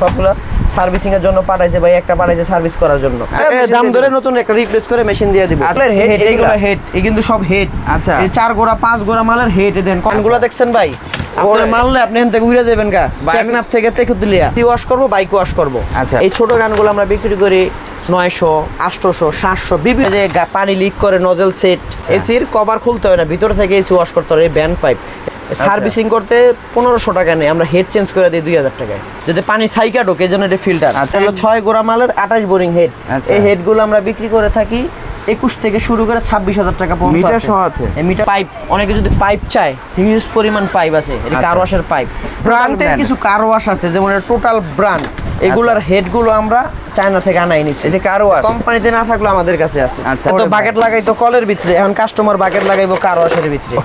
সবগুলো সার্ভিসিং এর জন্য পাঠাইছে ভাই একটা পাঠাইছে সার্ভিস করার জন্য দাম ধরে নতুন একটা রিপ্লেস করে মেশিন দিয়ে দিব আপনার হেড এগুলা? হেড এই কিন্তু সব হেড আচ্ছা। এই চার গোড়া পাঁচ গোড়া মালের হেড দেন কোনগুলো দেখছেন ভাই আপনার ওরে- মারলে আপনি এখান থেকে উড়ে যাবেন টেকনাফ থেকে তেকুতুলিয়া টি ওয়াশ করব বাইক ওয়াশ করব আচ্ছা। এই ছোট গানগুলো আমরা বিক্রি করি নয়শো আটশোশো সাতশো বিভিন্ন যে পানি লিক করে নজেল সেট আচ্ছা। এসির কভার খুলতে হয় না ভিতর থেকে এসি ওয়াশ করতে হয় ব্যান্ড পাইপ আচ্ছা। সার্ভিসিং করতে পনেরোশো টাকা নেই। আমরা হেড চেঞ্জ করে দিই দুই হাজার টাকায়। যাতে পানি সাইকা ঢোকে জন্য এটা ফিল্টার আচ্ছা। ছয় গোড়া মালের আঠাশ বোরিং হেড আচ্ছা। এই হেডগুলো আমরা বিক্রি করে থাকি একুশ থেকে শুরু করে ছাব্বিশ হাজার টাকা পর্যন্ত মিটার সহ আছে? মিটার পাইপ অনেকে যদি পাইপ চায় হিউজ পরিমাণ পাইপ আছে। এটা আচ্ছা। কার ওয়াশের পাইপ ব্র্যান্ডের কিছু কার ওয়াশ আছে যেমন টোটাল ব্র্যান্ড এগুলার হেডগুলো আমরা চায়না থেকে আনাই নিচ্ছি এই যে wash? কোম্পানিতে না থাকলে আমাদের কাছে আছে। আচ্ছা। তো বাকেট লাগাইতো কলের ভিতরে এখন কাস্টমার বাকেট লাগাইবো কার ওয়াশের ভিতরে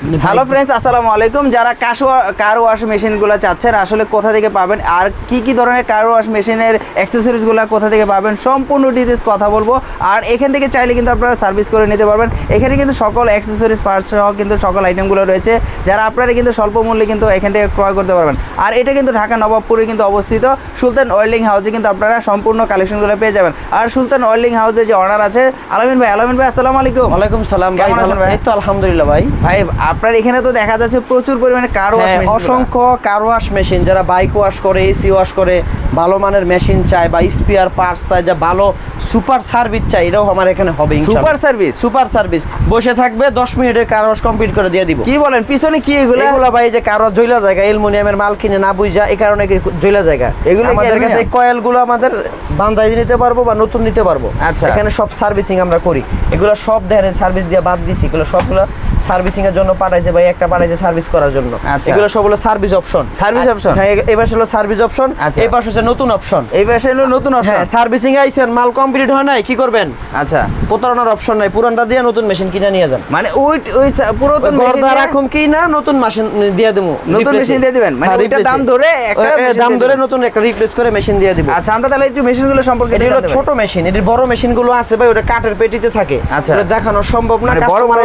হ্যালো ফ্রেন্ডস আসসালামু আলাইকুম। যারা কাশোয়া কার ওয়াশ মেশিনগুলো চাচ্ছেন আসলে কোথা থেকে পাবেন? আর কি কি ধরনের কার ওয়াশ মেশিনের অ্যাক্সেসরিজগুলো কোথা থেকে পাবেন? সম্পূর্ণ ডিটেলস কথা বলব। আর এখান থেকে চাইলে কিন্তু আপনারা সার্ভিস করে নিতে পারবেন। এখানে কিন্তু সকল অ্যাক্সেসরিজ পার্টস সহ কিন্তু সকল আইটেমগুলো রয়েছে যারা আপনারা কিন্তু স্বল্প মূল্যে কিন্তু এখান থেকে ক্রয় করতে পারবেন। আর এটা কিন্তু ঢাকা নবাবপুরে কিন্তু অবস্থিত। সুলতান ওয়েল্ডিং হাউসে কিন্তু আপনারা সম্পূর্ণ কালেকশনগুলো পেয়ে যাবেন। আর সুলতান ওয়েল্ডিং হাউসে যে অনার আছে আলামিন ভাই আলামিন ভাই আসসালামু আলাইকুম। ওয়ালাইকুম সালাম ভাই কেমন ভাই? এই তো আলহামদুলিল্লাহ ভাই। ভাই আপনার এখানে তো দেখা যাচ্ছে প্রচুর পরিমাণে কার ওয়াশ হ্যাঁ, অসংখ্য কার ওয়াশ মেশিন যারা বাইক ওয়াশ করে এসি ওয়াশ করে ভালো মানের মেশিন চায় বা স্পিয়ার পার্টস চায় যা ভালো সুপার সার্ভিস চাই এটাও আমার এখানে হবে সুপার সার্ভিস সুপার সার্ভিস বসে থাকবে দশ মিনিটের কার ওয়াশ কমপ্লিট করে দিয়ে দিব। কি বলেন পিছনে কি এগুলো? এগুলো ভাই যে কারও জইলা জায়গা এলুমিনিয়ামের মাল কিনে না বুঝা এই কারণে জইলা জায়গা? এগুলো আমাদের কাছে অ্যালুমিনিয়াম? কয়েলগুলো আমাদের বান্ধাই নিতে পারব বা নতুন নিতে পারব। আচ্ছা। এখানে সব সার্ভিসিং আমরা করি। এগুলো সব দেখেন সার্ভিস দিয়ে বাদ দিছি এগুলো সবগুলো সার্ভিসিং এর জন্য পাঠাইছে ভাই একটা পাঠাইছে সার্ভিস করার জন্য আচ্ছা। এগুলো সব হলো সার্ভিস অপশন Service option? হ্যাঁ এ- এবার হলো সার্ভিস অপশন আচ্ছা। এই পাশে হচ্ছে নতুন অপশন এই পাশে হলো নতুন অপশন হ্যাঁ অপশন সার্ভিসিং আইছেন মাল কমপ্লিট হয় নাই কি করবেন আচ্ছা প্রতারণার অপশন নাই পুরানটা দিয়ে নতুন মেশিন কিনে নিয়ে যান মানে ওই ওই পুরাতন গর্দা রাখুন কি না নতুন মেশিন দিয়ে দেবো নতুন এ। দিয়ে দিবেন? মানে হ্যাঁ, ওইটা দাম ধরে একটা দাম ধরে নতুন একটা রিপ্লেস করে মেশিন দিয়ে দিব আচ্ছা আমরা তাহলে একটু মেশিনগুলো সম্পর্কে এটা হলো ছোট মেশিন এটির বড় মেশিনগুলো আছে ভাই ওটা কাঠের পেটিতে থাকে আচ্ছা। ওটা দেখানো সম্ভব না মানে বড় কাস্টমার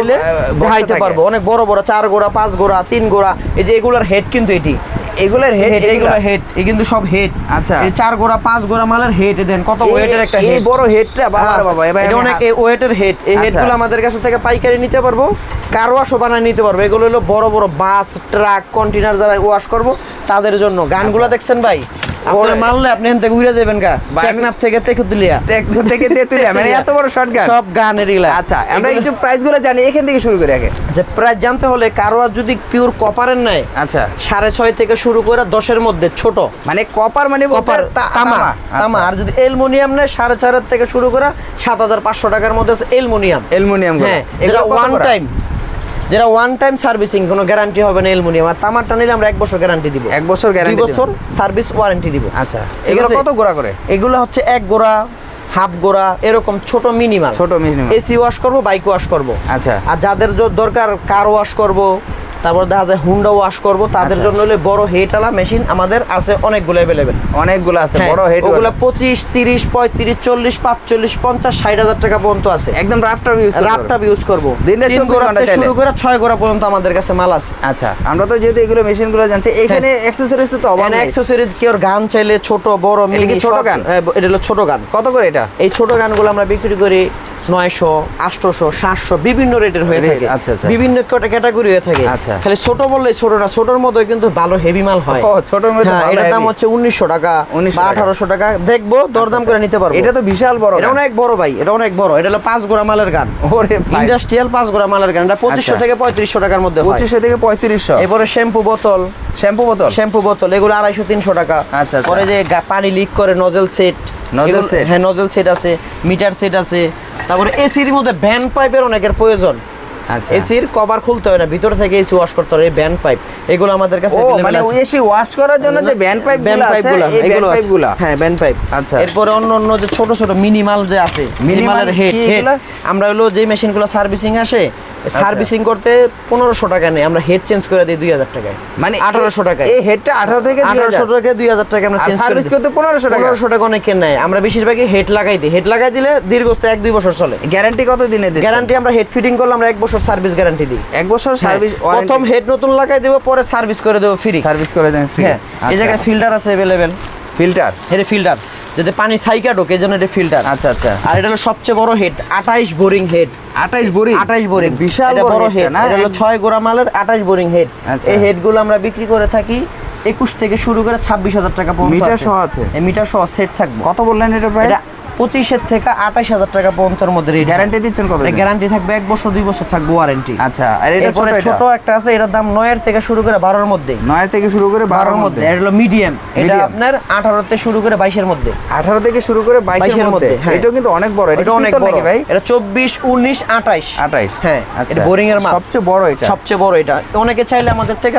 বড়, থাকে। পারব। অনেক বড় বড় চার গোড়া পাঁচ গোড়া তিন গোড়া এই যে এগুলার হেড কিন্তু এটি। এগুলোর হেড হেড এগুলো হেড এই কিন্তু সব হেড আচ্ছা। এই চার গোড়া পাঁচ গোড়া মালের হেড দেন কত ওয়েটের একটা এই বড় হেডটা বাবা বাবা এবার এটা অনেক ওয়েটের হেড এই আচ্ছা। হেডগুলো আমাদের কাছে থেকে পাইকারি নিতে পারব। কার ওয়াশও বানায় নিতে পারব। এগুলো হলো বড় বড় বাস ট্রাক কন্টেনার যারা ওয়াশ করব তাদের জন্য। গানগুলো আচ্ছা। দেখছেন ভাই? ওরে- মারলে আপনি এখান থেকে উড়ে যাবেন গা। টেকনাফ থেকে তেকুতুলিয়া টেকনো থেকে তেতুলিয়া মানে এত বড় শর্টগান সব গানের এগুলা। আচ্ছা আমরা একটু প্রাইসগুলো জানি এখান থেকে শুরু করি আগে। যে প্রায় জানতে হলে কারোয়ার যদি পিওর কপারের নেয় আচ্ছা। সাড়ে ছয় থেকে শুরু করে দশের মধ্যে ছোট। মানে কপার মানে কপার তামা তামা। আর যদি অ্যালুমিনিয়াম নেয় সাড়ে চারের থেকে শুরু করে সাত হাজার পাঁচশো টাকার মধ্যে অ্যালুমিনিয়াম অ্যালুমিনিয়াম হ্যাঁ এটা ওয়ান টাইম যেটা ওয়ান টাইম সার্ভিসিং কোনো গ্যারান্টি হবে না অ্যালুমিনিয়াম আর তামারটা নিলে আমরা এক বছর গ্যারান্টি দিব। এক বছর গ্যারান্টি বছর সার্ভিস ওয়ারেন্টি দিব। আচ্ছা ঠিক এগুলো আছে? কত গোড়া করে? এগুলো হচ্ছে এক গোড়া হাফ গোড়া এরকম ছোট মিনিমাম ছোট মিনিমাম এসি ওয়াশ করব বাইক ওয়াশ করব। আচ্ছা। আর যাদের দরকার কার ওয়াশ করব তারপর দেখা যায় হুন্ডা ওয়াশ করব। তাদের আচ্ছা। জন্য হলে বড় হেটালা মেশিন আমাদের আছে অনেকগুলো অ্যাভেলেবেল অনেকগুলো আছে বড় হেড ওগুলো পঁচিশ তিরিশ পঁয়ত্রিশ চল্লিশ পাঁচচল্লিশ পঞ্চাশ ষাট হাজার টাকা পর্যন্ত আছে। একদম রাফটার ইউজ রাপটাপ ইউজ করব। দিনে তিন 24 গোড়া ঘণ্টা শুরু করে ছয় গোড়া পর্যন্ত আমাদের কাছে মাল আছে। আচ্ছা আমরা তো যেহেতু এগুলো মেশিনগুলো জানছি এখানে অ্যাক্সেসরিজ তো নেই। অ্যাক্সেসরিজ কেউ গান চাইলে ছোট বড় মিনি ছোট গান? হ্যাঁ, এটা হলো ছোট গান। কত করে এটা? এই ছোট গানগুলো আমরা বিক্রি করি নয়শো আটশোশো সাতশো বিভিন্ন রেটের হয়ে থাকে। আচ্ছা, আচ্ছা। বিভিন্ন ক্যাটাগরি হয়ে থাকে। আচ্ছা। খালি ছোট বললে ছোট না ছোটর মধ্যে কিন্তু ভালো হেভি মাল হয়। ছোটর মধ্যে হ্যাঁ, এটার দাম হচ্ছে উনিশশো টাকা 1900 বা আঠারোশো টাকা। দেখব দরদাম করে নিতে পারব। এটা তো বিশাল বড় এটা অনেক বড় ভাই এটা অনেক বড়। এটা হলো পাঁচ গোড়া মালের গান। ইন্ডাস্ট্রিয়াল পাঁচ গোড়া মালের গান। এটা পঁচিশশো আচ্ছা। থেকে পঁয়ত্রিশশো টাকার মধ্যে পঁচিশশো থেকে পঁয়ত্রিশশো। এরপরে শ্যাম্পু বোতল। শ্যাম্পু বোতল? শ্যাম্পু বোতল এগুলো আড়াইশো তিনশো টাকা। আচ্ছা, আচ্ছা। পরে যে পানি লিক করে নজেল সেট Nozzle set? হ্যাঁ নজেল সেট আছে মিটার সেট আছে। তারপরে এসির মধ্যে ভ্যান পাইপের অনেকের প্রয়োজন। আচ্ছা। এসির কভার খুলতে হয় না ভিতর থেকে এসি ওয়াশ করতে হয় ভ্যান পাইপ। এগুলো আমাদের কাছে মানে এসি ওয়াশ করার জন্য যে ব্যান্ড পাইপ পাইপগুলো, এগুলো আছে। হ্যাঁ ভ্যান পাইপ। আচ্ছা। এরপরে অন্য অন্য যে ছোট ছোট মিনিমাল যে আছে মিনিমালের হেড আমরা হলো যে মেশিনগুলো সার্ভিসিং আসে। সার্ভিসিং করতে পনেরোশো টাকা নেই আমরা হেড চেঞ্জ করে দিই দুই হাজার টাকায়। মানে আঠারোশো টাকায়। এই হেডটা আঠারো থেকে আঠারোশো টাকা দুই হাজার টাকা আমরা চেঞ্জ service করতে 1500 টাকা? পনেরোশো টাকা অনেকে নেয়? আমরা বেশিরভাগই হেড লাগাই দিই। হেড লাগাই দিলে দীর্ঘস্থায়ী এক দুই বছর চলে। গ্যারান্টি কত দিনে দিচ্ছেন গ্যারান্টি আমরা হেড ফিটিং করলে আমরা এক বছর সার্ভিস গ্যারান্টি দিই। এক বছর হ্যাঁ, সার্ভিস প্রথম হেড নতুন লাগাই দেবো পরে সার্ভিস করে দেবো ফ্রি সার্ভিস করে দেন ফ্রি হ্যাঁ এই জায়গায় ফিল্টার আছে অ্যাভেলেবেল ফিল্টার এটা ফিল্টার যাতে পানি সাইকা ঢোকে যেন এটা ফিল্টার আচ্ছা আচ্ছা। আর এটা হলো সবচেয়ে বড় হেড আঠাইশ বোরিং হেড আঠাইশ বোরিং আঠাইশ বোরিং বিশাল বড় হেড না? এটা হলো ছয় গোড়া মালের আঠাইশ বোরিং হেড আচ্ছা। এই হেডগুলো আমরা বিক্রি করে থাকি একুশ থেকে শুরু করে ছাব্বিশ হাজার টাকা পর্যন্ত মিটার। সহ আছে? এই মিটার সহ সেট থাকবে। কত বললেন এটা প্রাইস পঁচিশের থেকে আঠাশ হাজার টাকা পর্যন্তর মধ্যে গ্যারান্টি দিচ্ছেন কত গ্যারান্টি থাকবে এক বছর দুই বছর থাকবে ওয়ারেন্টি আচ্ছা আর এটা ছোট এটা? একটা আছে এটার দাম নয়ের থেকে শুরু করে বারোর মধ্যে। নয় থেকে শুরু করে বারোর মধ্যে? এটা হলো মিডিয়াম এটা। আপনার আঠারোতে শুরু করে বাইশের মধ্যে। আঠারো থেকে শুরু করে বাইশের মধ্যে? হ্যাঁ। এটাও কিন্তু অনেক বড় এটা অনেক বড়। ভাই? এটা চব্বিশ উনিশ আঠাইশ। আঠাইশ। হ্যাঁ আচ্ছা এটা বোরিং এর মাল সবচেয়ে বড় এটা? সবচেয়ে বড় এটা। অনেকে চাইলে আমাদের থেকে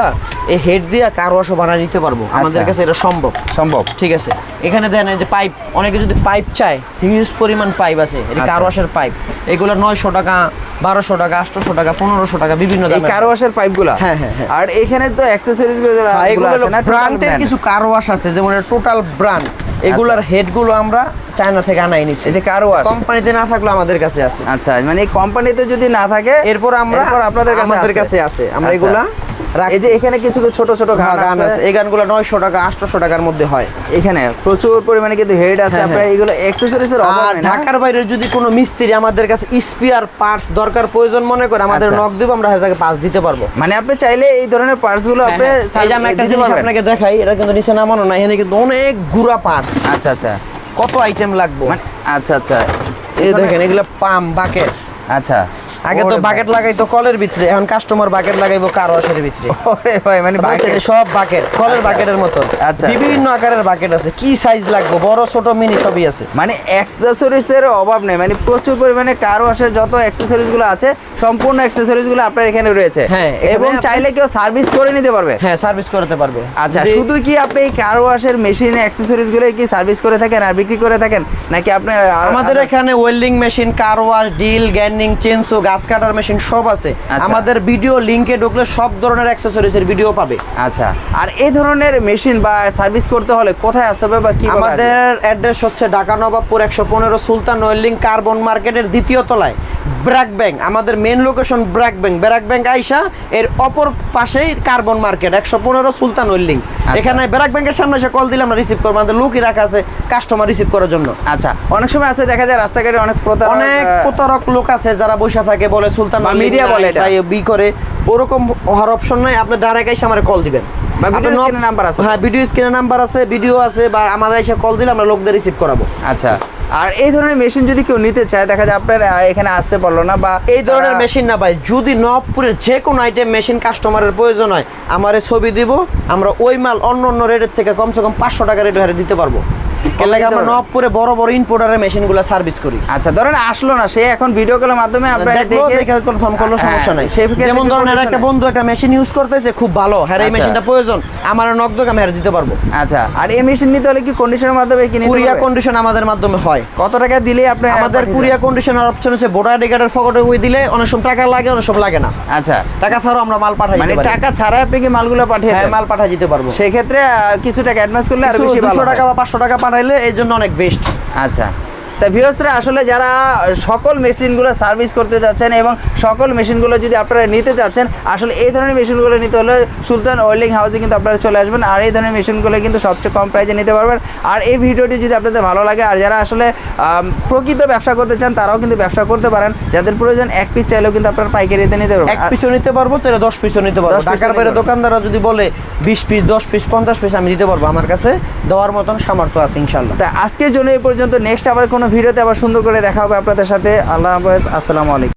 এই হেড দিয়ে কার ওয়াশও বানিয়ে নিতে পারব। আমাদের কাছে এটা সম্ভব। সম্ভব। ঠিক আছে। এখানে দেন যে পাইপ অনেকে যদি পাইপ চায় হিউজ পরিমাণ পাইপ আছে এটা আচ্ছা। কার ওয়াশের পাইপ এগুলো নয়শো টাকা বারোশো টাকা আটশোশো টাকা পনেরোশো টাকা বিভিন্ন কার ওয়াশের পাইপগুলো হ্যাঁ, হ্যাঁ, হ্যাঁ। আর এখানে তো অ্যাকসেসরিজগুলো আছে না ব্র্যান্ডের কিছু কার ওয়াশ আছে যেমন টোটাল ব্র্যান্ড এগুলার হেডগুলো আমরা চায়না থেকে আনাই নিছি আচ্ছা। এই যে কার ওয়াশ কোম্পানিতে না থাকলে আমাদের কাছে আছে আচ্ছা মানে এই কোম্পানিতে যদি না থাকে এরপর আমরা আপনাদের কাছে আমাদের। কাছে আছে আমরা আচ্ছা। এগুলা এই যে এখানে কিছু কিছু ছোট ছোট গান আছে। এই গানগুলো নয়শো টাকা আটশোশো টাকার মধ্যে হয়। এখানে প্রচুর পরিমাণে কিন্তু হেড আছে। হ্যাঁ, আপনার হ্যাঁ। এগুলো অ্যাকসেসরিজ এর অভাব নেই ঢাকার বাইরে যদি কোনো মিস্ত্রি আমাদের কাছে স্পিয়ার পার্টস দরকার প্রয়োজন মনে করে আমাদের আচ্ছা। নক দিব আমরা তাকে পাস দিতে পারব। মানে আপনি চাইলে এই ধরনের পার্টসগুলো আপনি হ্যাঁ, হ্যাঁ। এই যে আমি একটা জিনিস আপনাকে দেখাই এটা কিন্তু নিচে নামানো না এখানে কিন্তু অনেক গুড়া পার্টস আচ্ছা আচ্ছা। কত আইটেম লাগবে? মানে আচ্ছা আচ্ছা। এই দেখেন এগুলো পাম বাকেট আচ্ছা। আগে তো বাকেট লাগাইতো কলের ভিতরে এখন কাস্টমার বাকেট লাগাইবো কার ওয়াশের ভিতরে। ওরে ভাই মানে বাকেট সব বাকেট কলের আচ্ছা। বাকেটের মতো আচ্ছা। বিভিন্ন আকারের বাকেট আছে কি সাইজ লাগবে? বড় ছোট মিনি সবই আছে। মানে অ্যাক্সেসরিজ এর অভাব নেই মানে প্রচুর পরিমাণে কার ওয়াশের যত অ্যাক্সেসরিজগুলো আছে সম্পূর্ণ অ্যাক্সেসরিজগুলো আপনার এখানে রয়েছে। হ্যাঁ, এবং চাইলে কেউ সার্ভিস করে নিতে পারবে। হ্যাঁ সার্ভিস করতে পারবে। আচ্ছা শুধু কি আপনি এই কার ওয়াশের মেশিন অ্যাক্সেসরিজগুলো কি সার্ভিস করে থাকেন আর বিক্রি করে থাকেন? নাকি আপনি আমাদের এখানে welding machine car wash drill grinding chainsaw গাছ কাটার মেশিন সব আছে। আচ্ছা। আমাদের ভিডিও লিংকে ঢুকলে সব ধরনের অ্যাক্সেসরিজ এর ভিডিও পাবে। আচ্ছা। আর এই ধরনের মেশিন বা সার্ভিস করতে হলে কোথায় আসতে হবে বা কি আমাদের অ্যাড্রেস হচ্ছে ঢাকা নবাবপুর একশো পনেরো সুলতান ওয়েল্ডিং কার্বন মার্কেটের দ্বিতীয় তলায় ব্র্যাক ব্যাংক। আমাদের main location BRAC bank. BRAC bank আইসা এর অপর পাশেই কার্বন মার্কেট একশো পনেরো সুলতান ওয়েল্ডিং এখানে ব্র্যাক ব্যাংকের সামনে এসে কল দিলে আমরা রিসিভ করব। আমাদের লোকই রাখা আছে কাস্টমার রিসিভ করার জন্য। আচ্ছা অনেক সময় আছে দেখা যায় রাস্তাঘাটে অনেক প্রতারক অনেক প্রতারক লোক আছে যারা বসে থাকে বলে সুলতান মিডিয়া বলে এটা। বা বি করে। ওরকম হওয়ার অপশন নাই। আপনি ডাইরেক্ট এসে আমার কল দিবেন। number আছে। হ্যাঁ ভিডিও স্ক্রিনে নাম্বার আছে ভিডিও আছে বা আমাদের এসে কল দিলে আমরা লোকদের রিসিভ করাবো। আচ্ছা। আর এই ধরনের মেশিন যদি কেউ নিতে চায় দেখা যায় আপনার এখানে আসতে পারল না বা এই ধরনের মেশিন না ভাই যদি নবপুরের যে কোনো আইটেম মেশিন কাস্টমারের প্রয়োজন হয় আমারে ছবি দিব আমরা ওই মাল অন্য অন্য রেটের থেকে কমসে কম পাঁচশো টাকা রেট হারে দিতে পারব। আমরা নবপুরে বড় বড় ইম্পোর্টারের মেশিনগুলো সার্ভিস করি। আচ্ছা ধরেন আসলো না সে এখন ভিডিও কলের মাধ্যমে দেখল দেখে কনফার্ম করল সমস্যা নাই। যেমন ধরেন একটা বন্ধু একটা মেশিন ইউজ করতেছে খুব ভালো। হ্যাঁ এই আচ্ছা। মেশিনটা প্রয়োজন। আমার নক দোকান হ্যাঁ দিতে পারব। আচ্ছা আর এই মেশিন নিতে হলে কি কন্ডিশনের মাধ্যমে কি নিতে কুরিয়া কন্ডিশন আমাদের মাধ্যমে হয়। কত টাকা দিলে আপনি আমাদের কুরিয়া কন্ডিশনের অপশন আছে ভোটার আইডি কার্ডের ফটো ওই দিলে অনেক সময় টাকা লাগে অনেক সময় লাগে না। আচ্ছা। টাকা ছাড়াও আমরা মাল পাঠাই মানে টাকা ছাড়া আপনি কি মালগুলো পাঠিয়ে হ্যাঁ মাল পাঠাই দিতে পারব। সেক্ষেত্রে কিছু টাকা অ্যাডভান্স করলে আর বেশি ভালো দুশো হয়। টাকা বা পাঁচশো টাকা পাঠাইলে এই জন্য অনেক বেস্ট আচ্ছা। তা ভিউসরা আসলে যারা সকল মেশিনগুলো সার্ভিস করতে যাচ্ছেন এবং সকল মেশিনগুলো যদি আপনারা নিতে চাচ্ছেন আসলে এই ধরনের মেশিনগুলো নিতে হলে সুলতান ওয়েল্ডিং হাউসে কিন্তু আপনারা চলে আসবেন আর এই ধরনের মেশিনগুলো কিন্তু সবচেয়ে কম প্রাইসে নিতে পারবেন। আর এই ভিডিওটি যদি আপনাদের ভালো লাগে আর যারা আসলে প্রকৃত ব্যবসা করতে চান তারাও কিন্তু ব্যবসা করতে পারেন। যাদের প্রয়োজন এক পিস চাইলেও কিন্তু আপনারা পাইকারিতে নিতে পারবেন। এক পিসও নিতে পারব চাইলে দশ পিসও নিতে পারব। 10 ঢাকার বাইরে দোকানদাররা যদি বলে বিশ পিস দশ পিস পঞ্চাশ পিস আমি দিতে পারব। আমার কাছে দেওয়ার মতন সামর্থ্য আছে ইনশাল্লাহ তা আজকের জন্য এই পর্যন্ত। নেক্সট আবার কোনো ভিডিওতে আবার সুন্দর করে দেখা হবে আপনাদের সাথে। আল্লাহ হাফেজ। আসসালামু আলাইকুম।